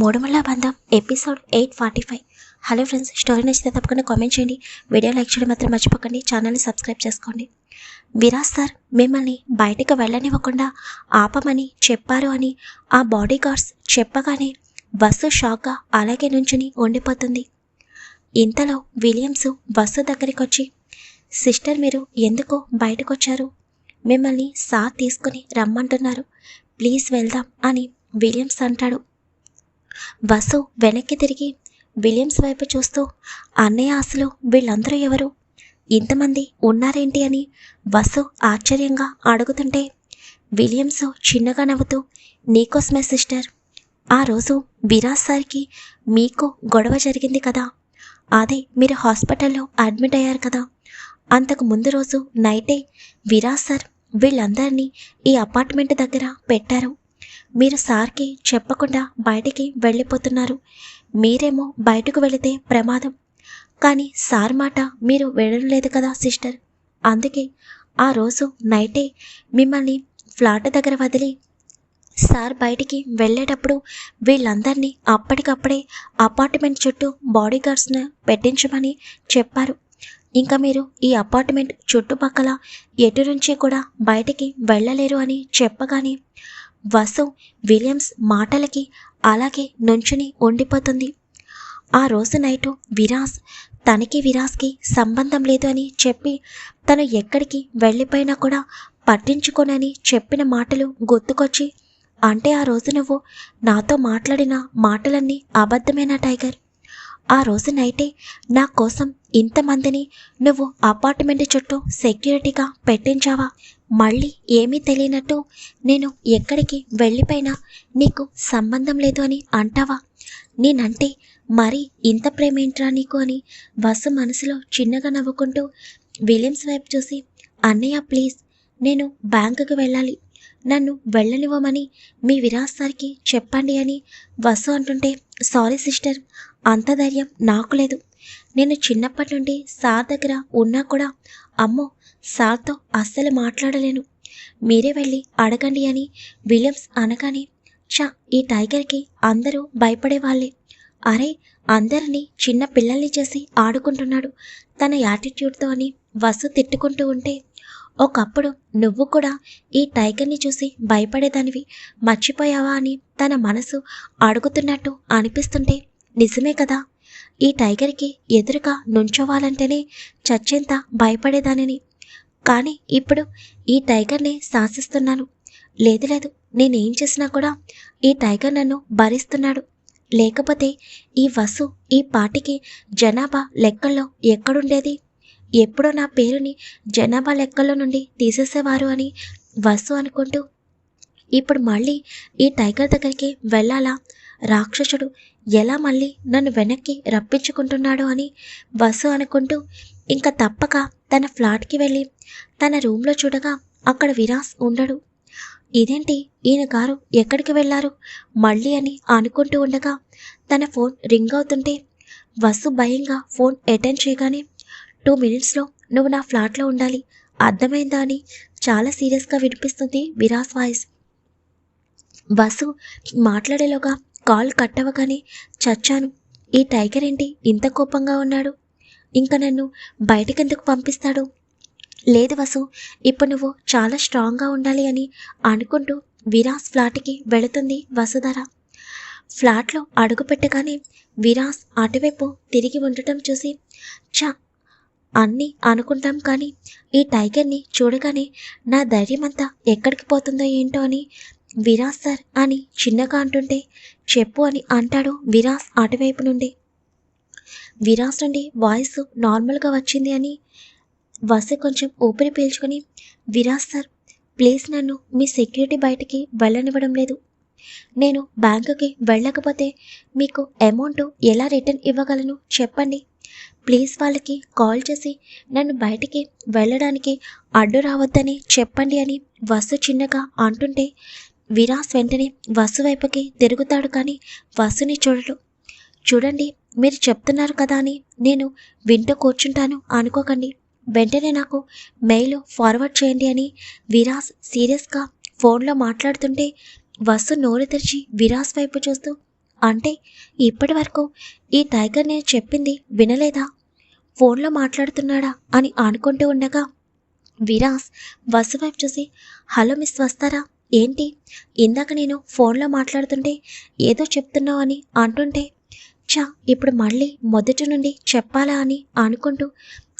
మూడుమల్ల బంధం episode eight forty five. Hello friends story నచ్చితే తప్పకుండా కామెంట్ చేయండి. వీడియో లైక్ చేయడం మాత్రం మర్చిపోకండి. ఛానల్ని సబ్స్క్రైబ్ చేసుకోండి. విరాజ్ సార్ మిమ్మల్ని బయటకు వెళ్ళనివ్వకుండా ఆపమని చెప్పారు అని ఆ బాడీ గార్డ్స్ చెప్పగానే బస్సు షాక్గా అలాగే నుంచుని ఉండిపోతుంది. ఇంతలో విలియమ్స్ బస్సు దగ్గరికి వచ్చి సిస్టర్ మీరు ఎందుకు బయటకు వచ్చారు మిమ్మల్ని సార్ తీసుకుని రమ్మంటున్నారు. ప్లీజ్ వెళ్దాం అని విలియమ్స్ అంటాడు. వసు వెనక్కి తిరిగి విలియమ్స్ వైపు చూస్తూ అన్నయ్య అసలు వీళ్ళందరూ ఎవరు? ఇంతమంది ఉన్నారేంటి అని వసు ఆశ్చర్యంగా అడుగుతుంటే విలియమ్స్ చిన్నగా నవ్వుతూ నీకోసమే సిస్టర్. ఆ రోజు విరాజ్ సార్కి మీకు గొడవ జరిగింది కదా. అదే మీరు హాస్పిటల్లో అడ్మిట్ అయ్యారు కదా. అంతకు ముందు రోజు నైటే విరాజ్ సార్ వీళ్ళందరినీ ఈ అపార్ట్మెంట్ దగ్గర పెట్టారు. మీరు సార్కి చెప్పకుండా బయటికి వెళ్ళిపోతున్నారు. మీరేమో బయటకు వెళితే ప్రమాదం. కానీ సార్ మాట మీరు వెళ్ళలేదు కదా సిస్టర్. అందుకే ఆ రోజు నైటే మిమ్మల్ని ఫ్లాట్ దగ్గర వదిలి సార్ బయటికి వెళ్ళేటప్పుడు వీళ్ళందరినీ అప్పటికప్పుడే అపార్ట్మెంట్ చుట్టూ బాడీగార్డ్స్ను పెట్టించమని చెప్పారు. ఇంకా మీరు ఈ అపార్ట్మెంట్ చుట్టుపక్కల ఎటు నుంచి కూడా బయటికి వెళ్ళలేరు అని చెప్పగానే వసు విలియమ్స్ మాటలకి అలాగే నుంచుని ఉండిపోతుంది. ఆ రోజు నైటు విరాస్ తనకి విరాస్కి సంబంధం లేదు అని చెప్పి తను ఎక్కడికి వెళ్ళిపోయినా కూడా పట్టించుకోనని చెప్పిన మాటలు గుర్తుకొచ్చి అంటే ఆ రోజు నువ్వు నాతో మాట్లాడిన మాటలన్నీ అబద్ధమేనా టైగర్? ఆ రోజు నైటే నా కోసం ఇంతమందిని నువ్వు అపార్ట్మెంట్ చుట్టూ సెక్యూరిటీగా పెట్టించావా? మళ్ళీ ఏమీ తెలియనట్టు నేను ఎక్కడికి వెళ్ళిపోయినా నీకు సంబంధం లేదు అని అంటావా? నేనంటే మరి ఇంత ప్రేమేంట్రా నీకు అని వసు మనసులో చిన్నగా నవ్వుకుంటూ విలియమ్స్ వైపు చూసి అన్నయ్య ప్లీజ్ నేను బ్యాంకుకి వెళ్ళాలి. నన్ను వెళ్ళనివ్వమని మీ విరాజ్ సార్కి చెప్పండి అని వసు అంటుంటే సారీ సిస్టర్ అంత ధైర్యం నాకు లేదు. నేను చిన్నప్పటి నుండి సార్ దగ్గర ఉన్నా కూడా అమ్మో సార్తో అస్సలు మాట్లాడలేను. మీరే వెళ్ళి అడగండి అని విలియమ్స్ అనగానే చా ఈ టైగర్కి అందరూ భయపడేవాళ్ళే అరే అందరినీ చిన్న పిల్లల్ని చేసి ఆడుకుంటున్నాడు. తన యాటిట్యూడ్తో అని వసు తిట్టుకుంటూ ఉంటే ఒకప్పుడు నువ్వు కూడా ఈ టైగర్ని చూసి భయపడేదానివి. మర్చిపోయావా అని తన మనసు అడుగుతున్నట్టు అనిపిస్తుంటే నిజమే కదా? ఈ టైగర్కి ఎదురుగా నుంచోవాలంటేనే చచ్చేంత భయపడేదానిని. కానీ ఇప్పుడు ఈ టైగర్ని శాసిస్తున్నాను. లేదు లేదు నేనేం చేసినా కూడా ఈ టైగర్ నన్ను భరిస్తున్నాడు. లేకపోతే ఈ వసు ఈ పాటికి జనాభా లెక్కల్లో ఎక్కడుండేది? ఎప్పుడో నా పేరుని జనాభా లెక్కల్లో నుండి తీసేసేవారు అని వసు అనుకుంటూ. ఇప్పుడు మళ్ళీ ఈ టైగర్ దగ్గరికి వెళ్ళాలా? రాక్షసుడు ఎలా మళ్ళీ నన్ను వెనక్కి రప్పించుకుంటున్నాడు అని బస్సు అనుకుంటూ ఇంకా తప్పక తన ఫ్లాట్కి వెళ్ళి తన రూమ్లో చూడగా అక్కడ విరాస్ ఉండడు. ఇదేంటి? ఈయన గారు ఎక్కడికి వెళ్ళారు? మళ్ళీ అని అనుకుంటూ ఉండగా తన ఫోన్ రింగ్ అవుతుంటే వసు భయంగా ఫోన్ అటెండ్ చేయగానే టూ మినిట్స్లో నువ్వు నా ఫ్లాట్లో ఉండాలి. అర్థమైందా అని చాలా సీరియస్గా వినిపిస్తుంది విరాస్ వాయిస్. వసు మాట్లాడేలోగా కాల్ కట్టవగానే చచ్చాను. ఈ టైగర్ ఏంటి? ఇంత కోపంగా ఉన్నాడు. ఇంకా నన్ను బయటకెందుకు పంపిస్తాడు? లేదు వసు. ఇప్పుడు నువ్వు చాలా స్ట్రాంగ్గా ఉండాలి అని అనుకుంటూ విరాస్ ఫ్లాట్కి వెళుతుంది వసుధర. ఫ్లాట్లో అడుగు పెట్టగానే విరాస్ అటువైపు తిరిగి ఉండటం చూసి చ అన్నీ అనుకుంటాం కానీ ఈ టైగర్ని చూడగానే నా ధైర్యం అంతా ఎక్కడికి పోతుందో ఏంటో అని విరాస్ సార్ అని చిన్నగా అంటుంటే చెప్పు అని అంటాడు విరాస్ అటువైపు నుండి. విరాస్ నుండి వాయిస్ నార్మల్గా వచ్చింది అని వస కొంచెం ఊపిరి పీల్చుకొని విరాస్ సార్ ప్లీజ్ నన్ను మీ సెక్యూరిటీ బయటికి వెళ్ళనివ్వడం లేదు. నేను బ్యాంకుకి వెళ్ళకపోతే మీకు అమౌంట్ ఎలా రిటర్న్ ఇవ్వగలను చెప్పండి. ప్లీజ్ వాళ్ళకి కాల్ చేసి నన్ను బయటికి వెళ్ళడానికి అడ్డు రావద్దని చెప్పండి అని వసు చిన్నగా అంటుంటే విరాస్ వెంటనే వసు వైపుకి తిరుగుతాడు కానీ వసుని చూడడు. చూడండి మీరు చెప్తున్నారు కదా అని నేను వింటూ కూర్చుంటాను అనుకోకండి. వెంటనే నాకు మెయిల్ ఫార్వర్డ్ చేయండి అని విరాస్ సీరియస్గా ఫోన్లో మాట్లాడుతుంటే వసు నోరు తెరిచి విరాస్ వైపు చూస్తూ అంటే ఇప్పటి వరకు ఈ టైగర్ నేను చెప్పింది వినలేదా? ఫోన్లో మాట్లాడుతున్నాడా అని అనుకుంటూ ఉండగా విరాస్ వసు వైపు చూసి హలో మిస్ వస్తారా? ఏంటి? ఇందాక నేను ఫోన్లో మాట్లాడుతుంటే ఏదో చెప్తున్నావు అని అంటుంటే చా ఇప్పుడు మళ్ళీ మొదటి నుండి చెప్పాలా అని అనుకుంటూ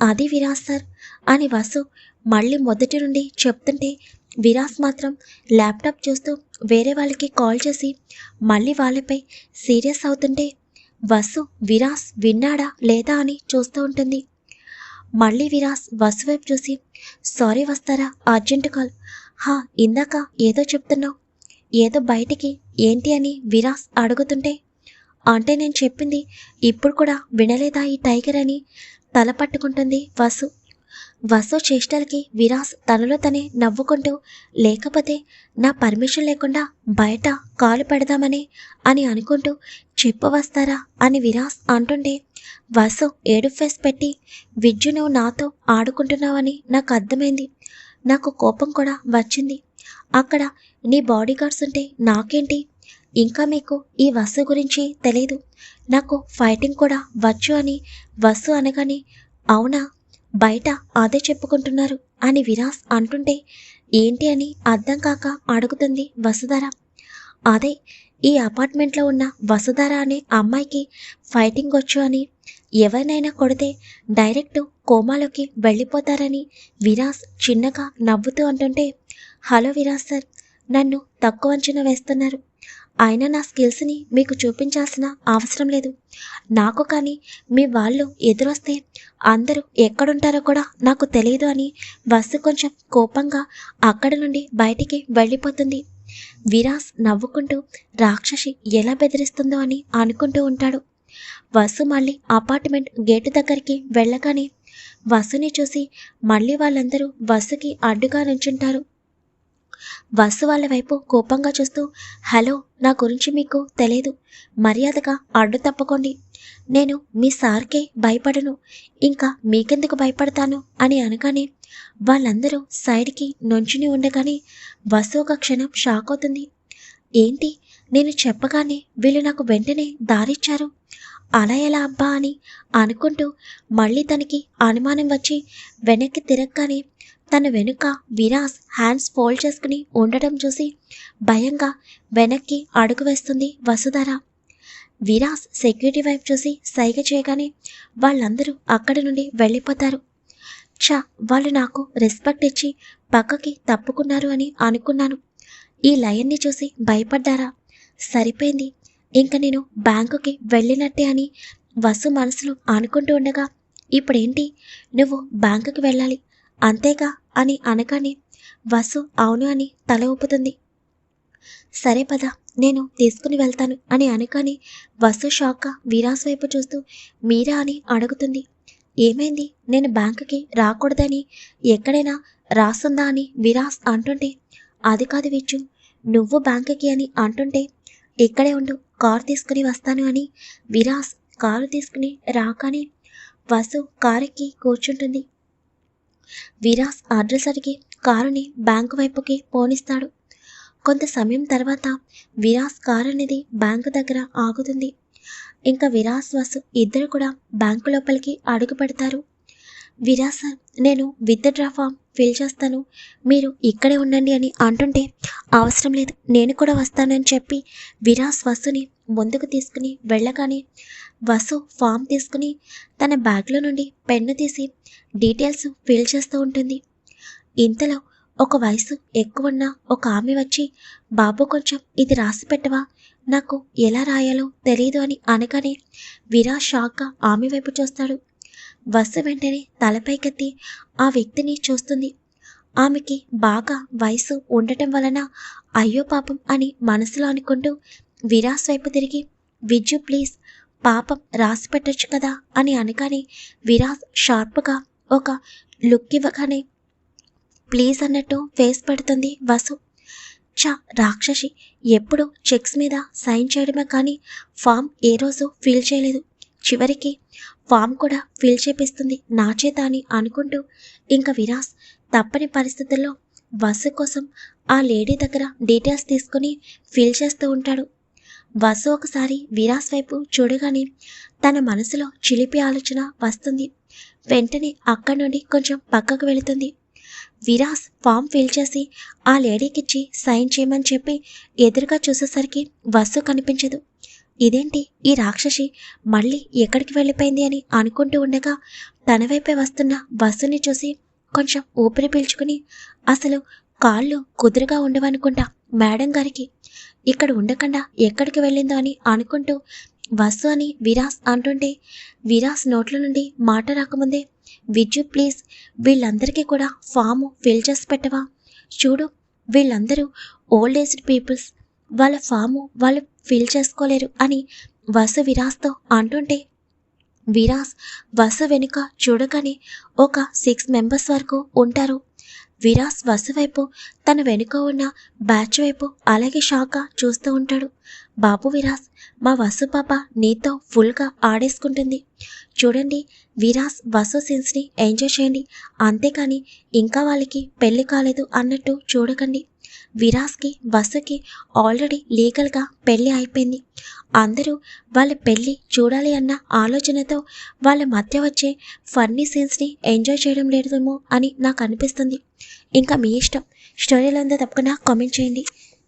అది విరాస్ సార్ అని వసు మళ్ళీ మొదటి నుండి చెప్తుంటే విరాస్ మాత్రం ల్యాప్టాప్ చూస్తూ వేరే వాళ్ళకి కాల్ చేసి మళ్ళీ వాళ్ళపై సీరియస్ అవుతుంటే వసు విరాస్ విన్నాడా లేదా అని చూస్తూ ఉంటుంది. మళ్ళీ విరాస్ వసు వైపు చూసి సారీ వస్తారా అర్జెంట్ కాల్. హా ఇందాక ఏదో చెప్తున్నావు. ఏదో బయటికి ఏంటి అని విరాస్ అడుగుతుంటే అంటే నేను చెప్పింది ఇప్పుడు కూడా వినలేదా ఈ టైగర్ అని తల పట్టుకుంటుంది వసు. వసు చేష్టలకి విరాస్ తనలో తనే నవ్వుకుంటూ లేకపోతే నా పర్మిషన్ లేకుండా బయట కాలు పెడదామని అని అనుకుంటూ చెప్పు వస్తారా అని విరాస్ అంటుంటే వసు ఏడు ఫేస్ పెట్టి విద్యు నువ్వు నాతో ఆడుకుంటున్నావని నాకు అర్థమైంది. నాకు కోపం కూడా వచ్చింది. అక్కడ నీ బాడీ గార్డ్స్ ఉంటే నాకేంటి? ఇంకా మీకు ఈ వసు గురించి తెలియదు నాకు ఫైటింగ్ కూడా వచ్చు అని వసు అనగానే అవునా? బయట అదే చెప్పుకుంటున్నారు అని విరాస్ అంటుంటే ఏంటి అని అర్థం కాక అడుగుతుంది వసుధార. అదే ఈ అపార్ట్మెంట్లో ఉన్న వసుధార అనే అమ్మాయికి ఫైటింగ్ వచ్చు అని ఎవరినైనా కొడితే డైరెక్ట్ కోమాలోకి వెళ్ళిపోతారని విరాస్ చిన్నగా నవ్వుతూ అంటుంటే హలో విరాస్ సార్ నన్ను తక్కువ అంచనా వేస్తున్నారు. అయినా నా స్కిల్స్ని మీకు చూపించాల్సిన అవసరం లేదు. నాకు కానీ మీ వాళ్ళు ఎదురొస్తే అందరూ ఎక్కడుంటారో కూడా నాకు తెలియదు అని బస్సు కొంచెం కోపంగా అక్కడ నుండి బయటికి వెళ్ళిపోతుంది. విరాస్ నవ్వుకుంటూ రాక్షసి ఎలా బెదిరిస్తుందో అని అనుకుంటూ ఉంటాడు. వసు మళ్ళీ అపార్ట్మెంట్ గేటు దగ్గరికి వెళ్ళగానే వసుని చూసి మళ్ళీ వాళ్ళందరూ వసుకి అడ్డుగా నుంచుంటారు. వసు వాళ్ళ వైపు కోపంగా చూస్తూ హలో నా గురించి మీకు తెలియదు మర్యాదగా అడ్డు తప్పకోండి. నేను మీ సార్కే భయపడను. ఇంకా మీకెందుకు భయపడతాను? అని అనగానే వాళ్ళందరూ సైడ్కి నుంచుని ఉండగానే వసు ఒక క్షణం షాక్ అవుతుంది. ఏంటి? నేను చెప్పగానే వీళ్ళు నాకు వెంటనే దారిచ్చారు. అలా ఎలా అబ్బా అని అనుకుంటూ మళ్ళీ తనకి అనుమానం వచ్చి వెనక్కి తిరగగానే తన వెనుక విరాస్ హ్యాండ్స్ ఫోల్డ్ చేసుకుని ఉండటం చూసి భయంగా వెనక్కి అడుగు వేస్తుంది వసుధర. విరాస్ సెక్యూరిటీ వైపు చూసి సైగ చేయగానే వాళ్ళందరూ అక్కడి నుండి వెళ్ళిపోతారు. చా వాళ్ళు నాకు రెస్పెక్ట్ ఇచ్చి పక్కకి తప్పుకున్నారు అని అనుకున్నాను. ఈ లయన్ని చూసి భయపడ్డారా? సరిపోయింది. ఇంక నేను బ్యాంకుకి వెళ్ళినట్టే అని వసు మనసులో అనుకుంటూ ఉండగా ఇప్పుడేంటి? నువ్వు బ్యాంకుకి వెళ్ళాలి. అంతేగా? అని అనగానే వసు అవును అని తల ఊపుతుంది. సరే పద నేను తీసుకుని వెళ్తాను అని అనగానే వసు షాక్గా విరాస్ వైపు చూస్తూ మీరా? అని అడుగుతుంది. ఏమైంది? నేను బ్యాంకుకి రాకూడదని ఎక్కడైనా రాసుందా? అని విరాస్ అంటుంటే అది కాదు విచ్చు నువ్వు బ్యాంకుకి అని అంటుంటే ఇక్కడే ఉండు కారు తీసుకుని వస్తాను అని. విరాస్ కారు తీసుకుని రాగానే వసు కారెక్కి కూర్చుంటుంది. విరాస్ అడ్రస్ అడిగి కారుని బ్యాంకు వైపుకి పోనిస్తాడు. కొంత సమయం తర్వాత విరాస్ కారు అనేది బ్యాంకు దగ్గర ఆగుతుంది. ఇంకా విరాస్ వసు ఇద్దరు కూడా బ్యాంకు లోపలికి అడుగు పెడతారు. విరాస్ సార్ నేను విత్ డ్రా ఫామ్ ఫిల్ చేస్తాను. మీరు ఇక్కడే ఉండండి అని అంటుంటే అవసరం లేదు నేను కూడా వస్తానని చెప్పి విరాస్ వసుని ముందుకు తీసుకుని వెళ్ళగానే వసు ఫామ్ తీసుకుని తన బ్యాగ్లో నుండి పెన్ను తీసి డీటెయిల్స్ ఫిల్ చేస్తూ ఉంటుంది. ఇంతలో ఒక వయసు ఎక్కువ ఉన్న ఒక ఆమె వచ్చి బాబు కొంచెం ఇది రాసి పెట్టవా? నాకు ఎలా రాయాలో తెలియదు అని అనగానే విరా షాక్గా ఆమె వైపు చూస్తాడు. వసు వెంటనే తలపైకెత్తి ఆ వ్యక్తిని చూస్తుంది. ఆమెకి బాగా వయసు ఉండటం వలన అయ్యో పాపం అని మనసులో అనుకుంటూ విరాస్ వైపు తిరిగి విజ్జు ప్లీజ్ పాపం రాసి పెట్టచ్చు కదా? అని అనగానే విరాస్ షార్ప్గా ఒక లుక్ ఇవ్వగానే ప్లీజ్ అన్నట్టు ఫేస్ పెడుతుంది వసు. చ రాక్షసి ఎప్పుడు చెక్స్ మీద సైన్ చేయడమే కానీ ఫామ్ ఏ రోజు ఫీల్ చేయలేదు. చివరికి ఫామ్ కూడా ఫిల్ చేపిస్తుంది నా చేత అని అనుకుంటూ ఇంకా విరాస్ తప్పని పరిస్థితుల్లో వసు కోసం ఆ లేడీ దగ్గర డీటెయిల్స్ తీసుకుని ఫిల్ చేస్తూ ఉంటాడు. వసు ఒకసారి విరాస్ వైపు చూడగానే తన మనసులో చిలిపి ఆలోచన వస్తుంది. వెంటనే అక్కడి నుండి కొంచెం పక్కకు వెళుతుంది. విరాస్ ఫామ్ ఫిల్ చేసి ఆ లేడీకిచ్చి సైన్ చేయమని చెప్పి ఎదురుగా చూసేసరికి వసు కనిపించదు. ఇదేంటి? ఈ రాక్షసి మళ్ళీ ఎక్కడికి వెళ్ళిపోయింది అని అనుకుంటూ ఉండగా తన వైపే వస్తున్న బస్సుని చూసి కొంచెం ఊపిరి పీల్చుకుని అసలు కాళ్ళు కుదురుగా ఉండవనుకుంటా మేడం గారికి. ఇక్కడ ఉండకుండా ఎక్కడికి వెళ్ళిందో అని అనుకుంటూ బస్సు అని విరాస్ అంటుంటే విరాస్ నోట్ల నుండి మాట రాకముందే విద్యు ప్లీజ్ వీళ్ళందరికీ కూడా ఫాము ఫిల్ చేసి పెట్టవా? చూడు వీళ్ళందరూ ఓల్డ్ ఏజ్డ్ పీపుల్స్ వాళ్ళ ఫాము వాళ్ళు ఫిల్ చేసుకోలేరు అని వసు విరాస్తో అంటుంటే విరాస్ వసు వెనుక చూడగానే ఒక సిక్స్ మెంబర్స్ వరకు ఉంటారు. విరాస్ వసు వైపు తన వెనుక ఉన్న బ్యాచ్ వైపు అలాగే షాక్గా చూస్తూ ఉంటాడు. బాబు విరాస్ మా వసు పాప నీతో ఫుల్గా ఆడేసుకుంటుంది. చూడండి విరాస్ వసు సీన్స్ని ఎంజాయ్ చేయండి. అంతేకాని ఇంకా వాళ్ళకి పెళ్ళి కాలేదు అన్నట్టు చూడకండి. విరాస్కి వసుకి ఆల్రెడీ లీగల్గా పెళ్ళి అయిపోయింది. అందరూ వాళ్ళ పెళ్ళి చూడాలి అన్న ఆలోచనతో వాళ్ళ మధ్య వచ్చే ఫన్నీ సీన్స్ని ఎంజాయ్ చేయడం లేదేమో అని నాకు అనిపిస్తుంది. ఇంకా మీ ఇష్టం. స్టోరీలో ఉందో తప్పకుండా కామెంట్ చేయండి.